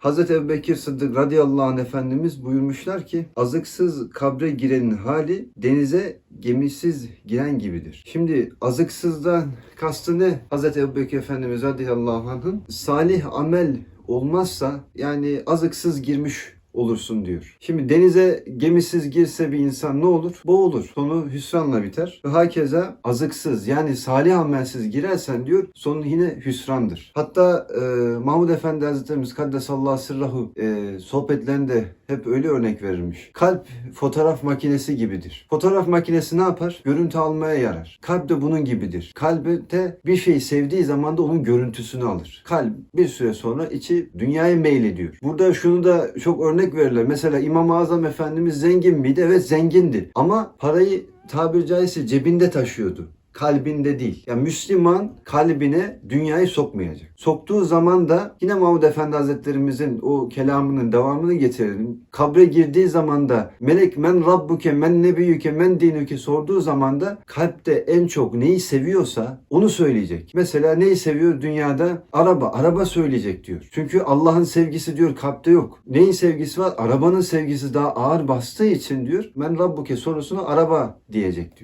Hazreti Ebubekir Sıddık radıyallahu anh Efendimiz buyurmuşlar ki azıksız kabre girenin hali denize gemisiz giren gibidir. Şimdi azıksızdan kastı ne? Hazreti Ebubekir Efendimiz radıyallahu anh'ın salih amel olmazsa yani azıksız girmiş olursun diyor. Şimdi denize gemisiz girse bir insan ne olur? Boğulur. Sonu hüsranla biter. Ve hakeza azıksız yani salih amelsiz girersen diyor sonu yine hüsrandır. Hatta e, Mahmud Efendi Hazretlerimiz Kaddesallahu sırrahu e, sohbetlerinde hep öyle örnek verilmiş. Kalp fotoğraf makinesi gibidir. Fotoğraf makinesi ne yapar? Görüntü almaya yarar. Kalp de bunun gibidir. Kalbte bir şeyi sevdiği zaman da onun görüntüsünü alır. Kalp bir süre sonra içi dünyaya meylediyor. Burada şunu da çok örnek verirler. Mesela İmam-ı Azam Efendimiz zengin miydi? Evet zengindi. Ama parayı tabiri caizse cebinde taşıyordu kalbinde değil. Yani Müslüman kalbine dünyayı sokmayacak. Soktuğu zaman da yine Mahmud Efendi Hazretlerimizin o kelamının devamını getirelim. Kabre girdiği zaman da melek men rabbuke men nebiyüke men dinüke sorduğu zaman da kalpte en çok neyi seviyorsa onu söyleyecek. Mesela neyi seviyor dünyada? Araba. Araba söyleyecek diyor. Çünkü Allah'ın sevgisi diyor kalpte yok. Neyin sevgisi var? Arabanın sevgisi daha ağır bastığı için diyor men rabbuke sorusuna araba diyecek diyor.